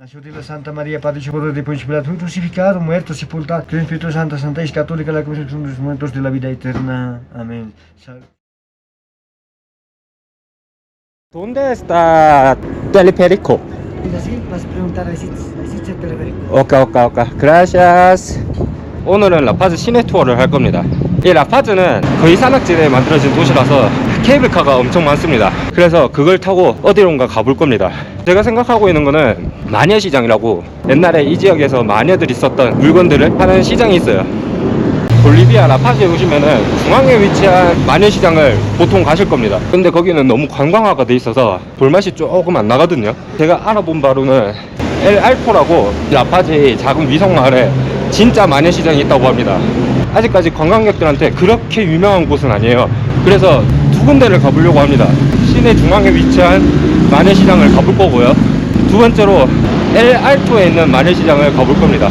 La Santa María, Padre Chocoro de Pilato, fue crucificado, muerto, sepultado, creo en Espíritu Santa, Santa y Católica, la cruz de los muertos de la vida eterna. Amén. ¿Dónde está teleférico? Así vas a preguntar, ¿existe, existe el teleférico? 오까 오까 오까 gracias 오늘은 라파즈 시내 투어를 할 겁니다 이 라파즈는 거의 산악지대에 만들어진 도시라서 케이블카가 엄청 많습니다 그래서 그걸 타고 어디론가 가볼 겁니다 제가 생각하고 있는 거는 마녀시장이라고 옛날에 이 지역에서 마녀들이 썼던 물건들을 파는 시장이 있어요 볼리비아 라파즈에 오시면은 중앙에 위치한 마녀시장을 보통 가실 겁니다. 근데 거기는 너무 관광화가 돼 있어서 볼맛이 조금 안 나거든요. 제가 알아본 바로는 엘 알포라고 라파즈의 작은 위성 마을에 진짜 마녀시장이 있다고 합니다. 아직까지 관광객들한테 그렇게 유명한 곳은 아니에요. 그래서 두 군데를 가보려고 합니다. 시내 중앙에 위치한 마녀시장을 가볼 거고요. 두 번째로 엘 알토에 있는 마녀시장을 가볼 겁니다.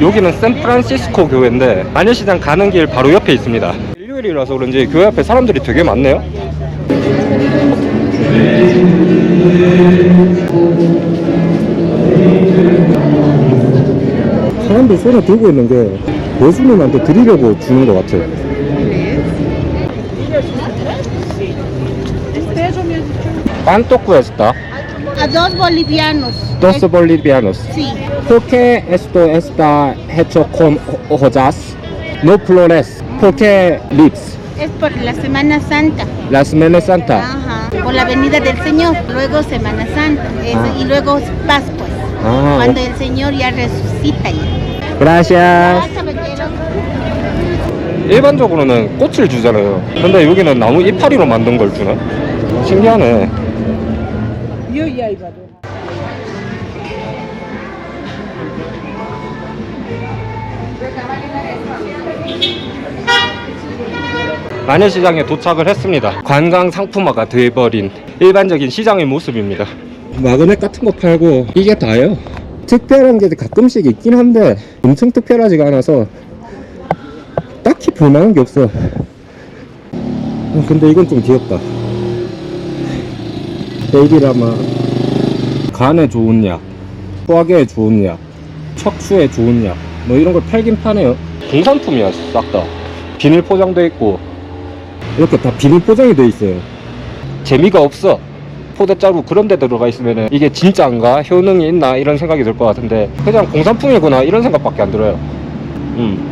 여기는 샌프란시스코 교회인데 마녀시장 가는 길 바로 옆에 있습니다 일요일이라서 그런지 교회 앞에 사람들이 되게 많네요 사람들 손에 들고 있는 게 예수님한테 드리려고 주는 것 같아요 ¿Cuánto cuesta? A dos bolivianos. Dos bolivianos. Sí. ¿Por qué esto está hecho con ho- hojas? No flores. ¿Por qué lips? Es por la Semana Santa. La Semana Santa. Ajá. Por la venida del Señor. Luego Semana Santa. Es- Ah. Y luego Pascua. 아, Cuando el Señor ya resucita ya. gracias. 일반적으로는 꽃을 주잖아요. 근데 여기는 나무 이파리로 만든 걸 주나? 신기하네. 마녀시장에 도착을 했습니다. 관광 상품화가 돼버린 일반적인 시장의 모습입니다. 마그넷 같은 거 팔고 이게 다예요. 특별한 게 가끔씩 있긴 한데 엄청 특별하지가 않아서 딱히 볼만한 게 없어. 어, 근데 이건 좀 귀엽다. 베이비라마 간에 좋은 약, 소화기에 좋은 약, 척추에 좋은 약, 뭐 이런 걸 팔긴 파네요. 공산품이야, 싹 다. 비닐 포장돼 있고 이렇게 다 비닐 포장이 돼 있어요. 재미가 없어. 포대자루 그런 데 들어가 있으면 이게 진짜인가 효능이 있나 이런 생각이 들 것 같은데 그냥 공산품이구나 이런 생각밖에 안 들어요. 음.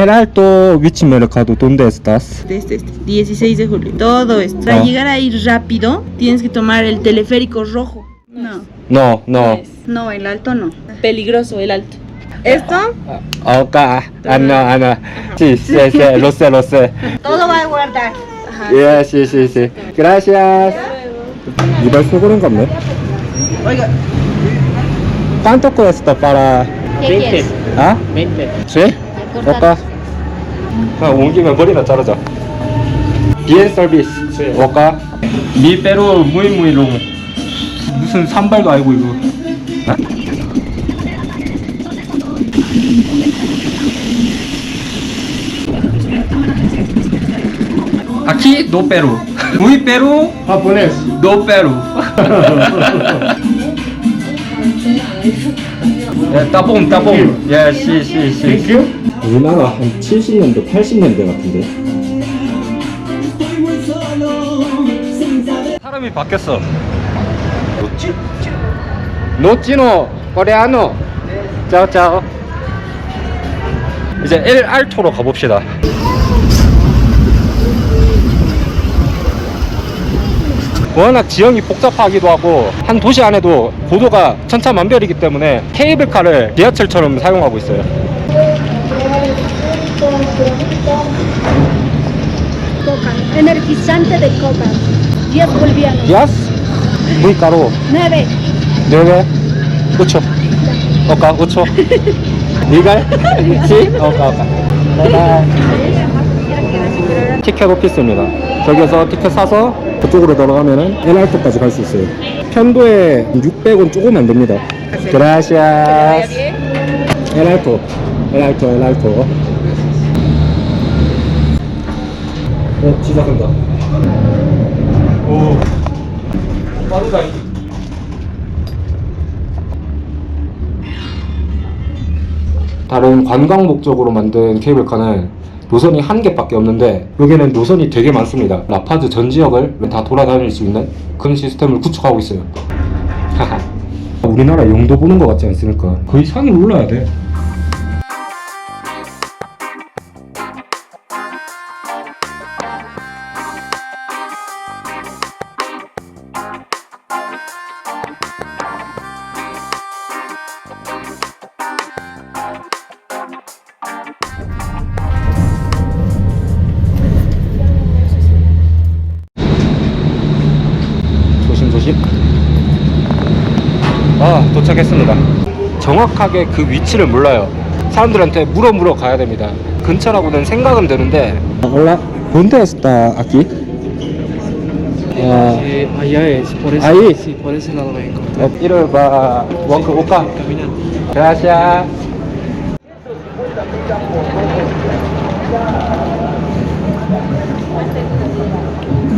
El alto Mercado, ¿dónde estás? Este, este, este, 16 de julio. Todo esto. Para no. llegar ahí rápido, tienes que tomar el teleférico rojo. No. No, no. Pues, no, el alto no. Peligroso el alto. Ah, ¿Esto? Ah, ah. Ok. Ah, no, ah, no. Sí, sí, sí, lo sé, lo sé. Todo va a guardar. Yeah, sí, sí, sí. Gracias. ¿Llevar seguro en cambio? Oiga. ¿Cuánto cuesta para...? ¿Qué quieres? ¿Ah? 20. ¿Sí? Ok. 온 김에 머리나 자르자. Bien service. acá. Mi Perú muy muy long. 무슨 산발도 아니고 이거. 아? No Perú. Muy Perú, Japonés. no Perú. 예, 따봉 따봉. 예, 시, 시, 시. Thank 우리나라 한 70년대, 80년대 같은데. 사람이 바뀌었어. 노찌? 노찌노, 코레아노. 짜오짜오. 이제 엘 알토로 가봅시다. 워낙 지형이 복잡하기도 하고 한 도시 안에도 고도가 천차만별이기 때문에 케이블카를 지하철처럼 사용하고 있어요. Energizante de coca. 10 bolivianos. Yes? Muy caro. 9. 네네. 그쵸. 오까 5초 리갈? 시? 오까 오까 바이바이 티켓 오피스입니다 저기서 티켓 사서 그쪽으로 들어가면은 엘알토까지 갈 수 있어요 편도에 600원 조금 안 됩니다 그라시아스 엘알토 엘알토 엘알토 어 시작한다 오 빠르다 다른 관광 목적으로 만든 케이블카는 노선이 한 개밖에 없는데 여기는 노선이 되게 많습니다. 라파즈 전 지역을 다 돌아다닐 수 있는 그런 시스템을 구축하고 있어요. 우리나라 영도 보는 것 같지 않습니까? 거의 산을 올라야 돼. 아, 도착했습니다. 정확하게 그 위치를 몰라요. 사람들한테 물어 물어 가야 됩니다. 근처라고는 생각은 되는데. 올라, ¿dónde está aquí? 아, Eh, allá es, por ese, Ahí. sí, por ese lado va a encontrar. 이를 봐, 원크 오까. Caminando. gracias.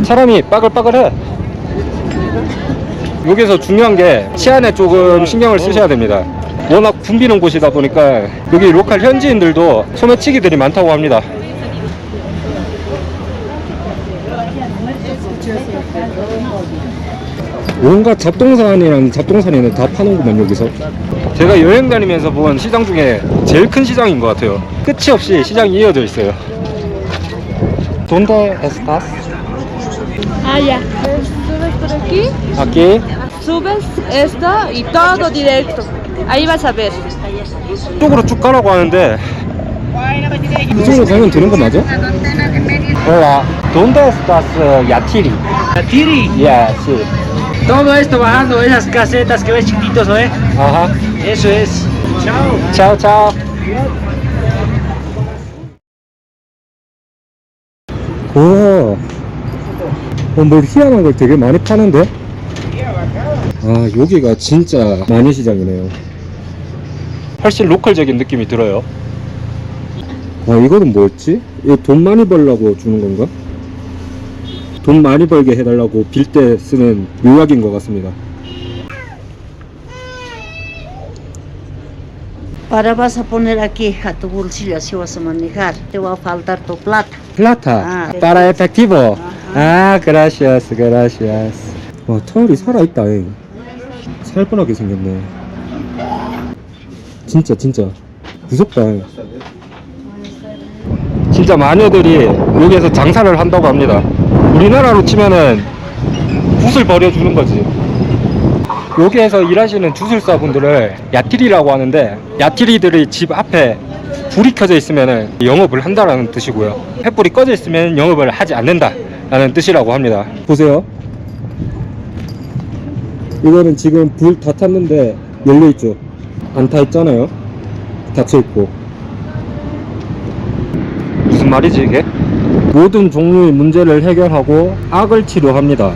사람이 빠글빠글해. 여기서 중요한 게 치안에 조금 신경을 쓰셔야 됩니다. 워낙 붐비는 곳이다 보니까 여기 로컬 현지인들도 소매치기들이 많다고 합니다. 온갖 잡동산이랑 잡동산이는 다 파는구만 여기서 제가 여행 다니면서 본 시장 중에 제일 큰 시장인 것 같아요 끝이 없이 시장이 이어져 있어요. Ah, ya. Subes por aquí, Aquí subes esto y todo directo. Ahí vas a ver. 이쪽으로 쭉 가라고 하는데 이쪽으로 가면 되는 거 맞아? Hola ¿Dónde estás uh, Yatiri? Tiri, Yeah, sí todo esto bajando esas casetas que ves chiquititos, ¿eh? Ajá Eso es. Chao. Chao, chao. 우와. 어, 뭐 희한한 걸 되게 많이 파는데? 아, 여기가 진짜 마녀시장이네요. 훨씬 로컬적인 느낌이 들어요. 아, 이거는 뭐였지? 이거 돈 많이 벌라고 주는 건가? 돈 많이 벌게 해달라고 빌 때 쓰는 요약인 것 같습니다. Ahora vas a poner aquí a tu bolsillo, así vas a manejar. Te va a faltar tu plata. 아. 아 gracias gracias 와 터널이 살아있다 잉. 살 뻔하게 생겼네 진짜 진짜 무섭다 잉. 진짜 마녀들이 여기에서 장사를 한다고 합니다 우리나라로 치면은 붓을 버려주는 거지 여기에서 일하시는 주술사분들을 야티리라고 하는데 야티리들이 집 앞에 불이 켜져 있으면 영업을 한다라는 뜻이고요. 횃불이 꺼져 있으면 영업을 하지 않는다 라는 뜻이라고 합니다. 보세요. 이거는 지금 불 다 탔는데 열려 있죠. 안 타 있잖아요. 닫혀 있고. 무슨 말이지 이게? 모든 종류의 문제를 해결하고 악을 치료합니다.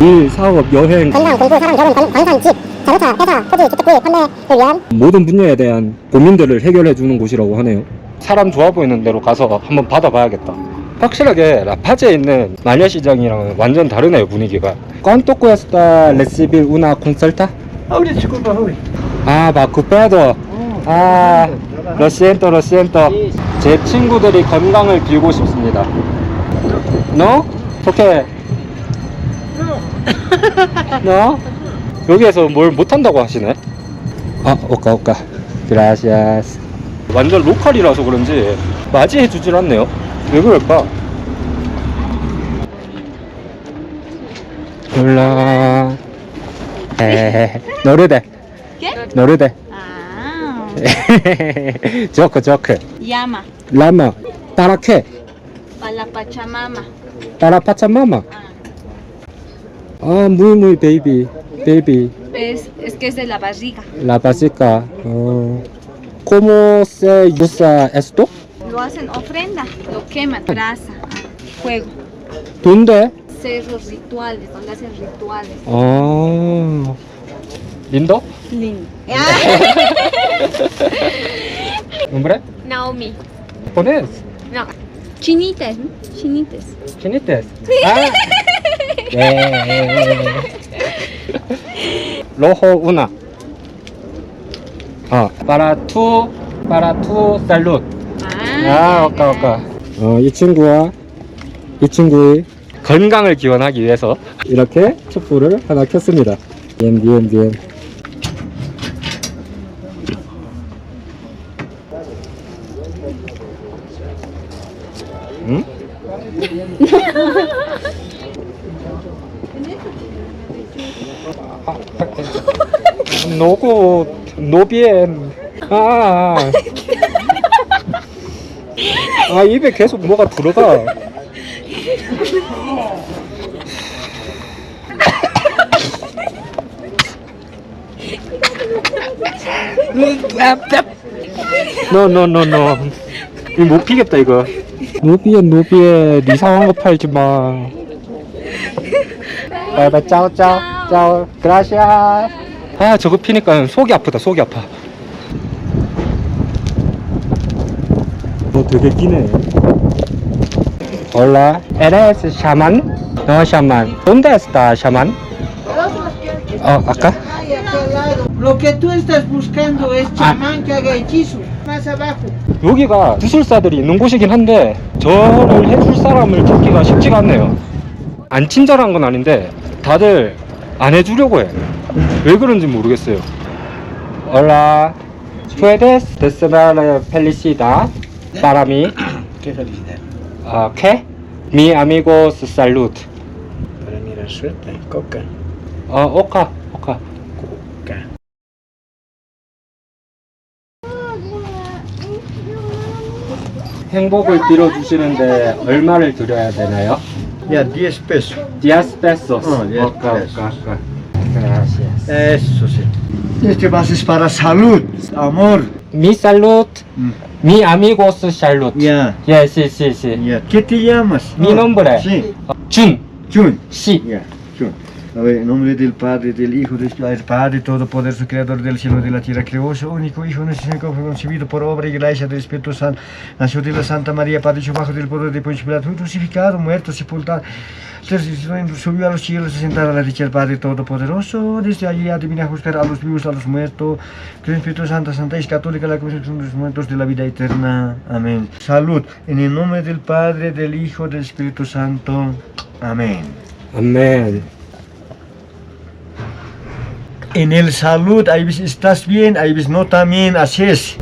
일, 사업, 여행, 건강, 공부, 사람, 결혼, 관- 광산, 집, 자동차, 회사, 토지, 주택 구입, 판매를 위한 모든 분야에 대한 고민들을 해결해 주는 곳이라고 하네요. 사람 좋아 보이는 데로 가서 한번 받아봐야겠다. 확실하게 라파즈에 있는 마녀시장이랑은 완전 다르네요 분위기가. ¿Cuánto cuesta recibir una consulta? Ahora, disculpa, ahora. 아, 마쿠페도. 아, lo siento, lo siento. 제 친구들이 건강을 빌고 싶습니다. No? Okay. No? 여기에서 뭘 못한다고 하시네? 아, 오까, 오까. Gracias. 완전 로컬이라서 그런지 맞이해 주질 않네요. 왜 그럴까? 몰라. 에, 노르데. 노르데. Ah, 조크, 조크. llama 라마. 따라케. para la Pachamama. 따라 파차마마. 아, 무이 무이 베이비. 베이비. Es, es que es de la barriga. La básica. Oh. ¿Cómo se usa esto? hacen ofrenda, lo queman, traza fuego. ¿Dónde? Cerros rituales, donde hacen rituales. Oh. ¿Lindo? Lindo. ¿Nombre? Naomi. ¿Japonés? No. Chinites, ¿no? Chinites. Chinites. Ah. Rojo una. Ah, para tu, para tu salud. 아, 오까, 오까. 어, 이 친구와 이 친구의 건강을 기원하기 위해서 이렇게 촛불을 하나 켰습니다. bien. 응? 노고 노비엔 아, 아 입에 계속 뭐가 들어가. 노노노노 이거 못 피겠다 이거. 노비엔 노비엔 이상한 거 팔지 마. 바이바이 짜오 짜오 짜오. 그라시아. 아 저거 피니까 속이 아프다 속이 아파 너 되게 끼네 Hola, ¿eres chamán? No, chamán. ¿Dónde está chamán? Oh, acá. Lo que tú estás buscando es Ah. chamán que haga hechizo. Más abajo. 여기가 주술사들이 있는 곳이긴 한데 저를 해줄 사람을 찾기가 쉽지가 않네요. 안 친절한 건 아닌데 다들 안 해주려고 해. 왜 그런지 모르겠어요. Hola, puedes decirme felicidad para mí? Qué felicidad. Ah, ¿Qué? Mi amigo salud. Para mí la suerte. Coca. 아, 오카, 오카. Coca. 행복을 빌어주시는데 얼마를 드려야 되나요? Ya, 10 pesos. 10 pesos. Oh, 10 오카, pesos. 오카, 오카. Gracias. Eso sí. Este vas es para salud, amor. Mi salud, Mm. Mi amigo salud. Ya. 예, sí, sí, sí. Ya. ¿Qué te llamas? Mi nombre. Sí. 준, Jun. 씨. Ya, Jun. A ver, en nombre del Padre, del Hijo, del Espíritu, Padre Todopoderoso, Creador del cielo y de la tierra, creó su único Hijo, nuestro concebido por obra y gracia del Espíritu Santo, nació de la Santa María, Padre bajo del poder de Poncio Pilato, crucificado, muerto, sepultado, subió a los cielos, se sentado a la derecha del Padre Todopoderoso, desde allí adivina juzgar a los vivos, a los muertos, creo en Espíritu Santo, Santa y Católica, la Comisión de los muertos de la vida eterna. Amén. Salud, en el nombre del Padre, del Hijo, del Espíritu Santo. Amén. 아멘. En el salud, hay veces estás bien, hay veces no también haces.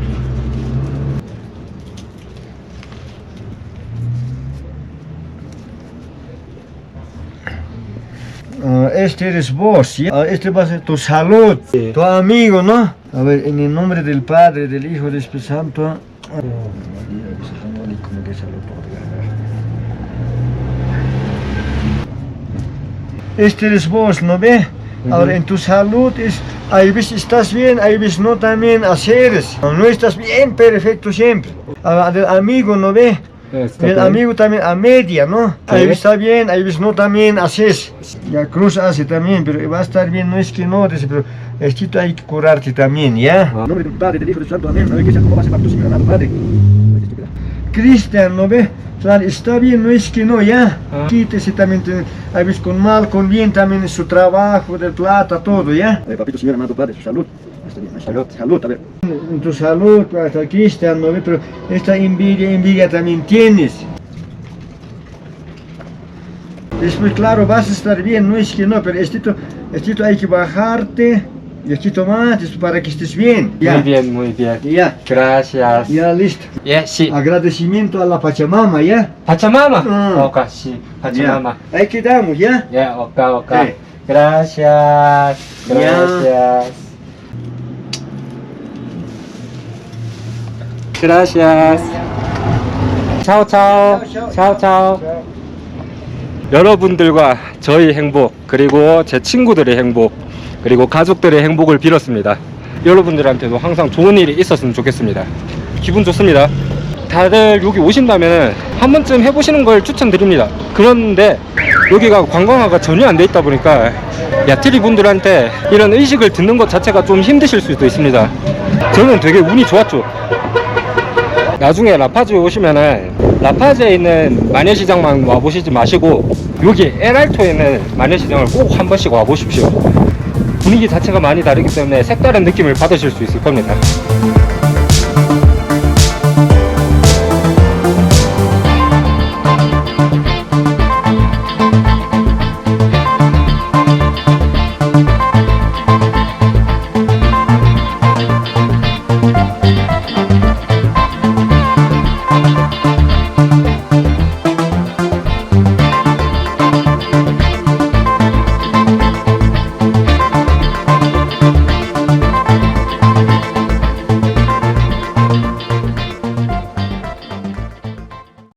Ah, este eres vos, ¿ya? Ah, este va a ser tu salud, tu amigo, ¿no? A ver, en el nombre del Padre, del Hijo, del Espíritu Santo. Ah, Este eres vos, ¿no ve? Ahora en tu salud es, hay veces estás bien, hay veces no también haceres. No estás bien, perfecto siempre. Ahora, del amigo, ¿no ve? El amigo también a media, ¿no? Hay veces está bien, hay veces no también haces. Ya cruz hace también, pero va a estar bien, no es que no, pero esto hay que curarte también, ¿ya? En nombre del Padre, del Hijo, del Santo, amén. A ver que sea como va a ser para tu Señor, amado Padre. Cristian, ¿no ve? Claro, está bien, no es que no, ya. Ah. Quítese también, te- a veces con mal, con bien también en su trabajo, de plata, todo, ¿ya? A ver, papito, Señor, amado Padre, su salud. Está bien, salud. Salud, a ver. En tu salud, hasta Cristian, ¿no ve? Pero esta envidia, envidia también tienes. Después, claro, vas a estar bien, no es que no, pero esto, esto hay que bajarte y esto más es para que estés bien. Ya, Muy bien, muy bien. ya, Gracias. ya, listo. 예, 씨. Agradecimiento a la Pachamama, ¿ya? 파차마마. 응. 오카, 씨. 파차마마. Ya. Ahí quedamos, ¿ya? 예, 오카, 오카. 네. Gracias. Gracias. Gracias. 차오 차오. 차오 차오. 여러분들과 저희 행복 그리고 제 친구들의 행복 그리고 가족들의 행복을 빌었습니다. 여러분들한테도 항상 좋은 일이 있었으면 좋겠습니다. 기분 좋습니다. 다들 여기 오신다면 한 번쯤 해보시는 걸 추천드립니다. 그런데 여기가 관광화가 전혀 안 돼 있다 보니까 야트리 분들한테 이런 의식을 듣는 것 자체가 좀 힘드실 수도 있습니다. 저는 되게 운이 좋았죠. 나중에 라파즈 오시면은 라파즈에 있는 마녀시장만 와보시지 마시고 여기 에랄토에 있는 마녀시장을 꼭 한 번씩 와보십시오. 분위기 자체가 많이 다르기 때문에 색다른 느낌을 받으실 수 있을 겁니다.